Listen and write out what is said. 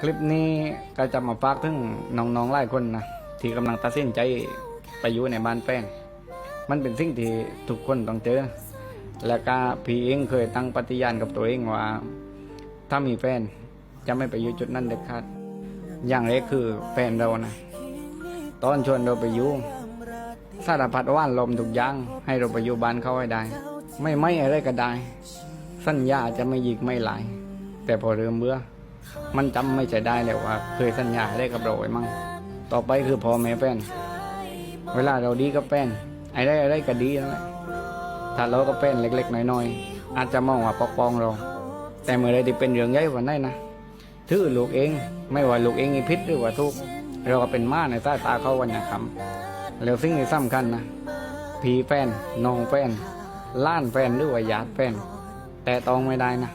คลิปนี้ก็จะมาฝากถึงน้องๆหลายคนนะที่กำลังตัดสินใจไปอยู่ในบ้านแฟนมันเป็นสิ่งที่ทุกคนต้องเจอ และก็พี่เองเคยตั้งปฏิญาณกับตัวเองว่า ถ้ามีแฟนจะไม่ไปอยู่จุดนั้นเด็ดขาดอย่างแรกคือแฟนเรานะตอนชวนเราไปอยู่สารพัดว่านลมทุกอย่างให้เราไปอยู่บ้านเขาให้ได้ ไม่ไม่อะไรก็ได้ สัญญาจะไม่หยิกไม่หลาย แต่พอเริ่มเบื่อ มันจำไม่ใช่ได้แล้วว่า เคยสัญญาได้กับเราไว้มั่งต่อไปคือพ่อแม่แฟนเวลาเราดีกับแฟนไอ้ได้อะไรก็ดีนั่นแหละถ้าเรากับแฟนเล็ก ๆ น้อยๆอาจจะมองว่าปกป้องเรา แต่เมื่อไรที่เป็นเรื่องใหญ่กว่านั้นนะถือลูกเอง ไม่ว่าลูกเองมีพิษหรือว่าทุกข์เราก็เป็นม้าในสายตาเขาวันนะครับแล้วสิ่งที่สำคัญนะพี่แฟนน้องแฟนล้านแฟนหรือว่าญาติแฟนแต่ต้องไม่ได้นะ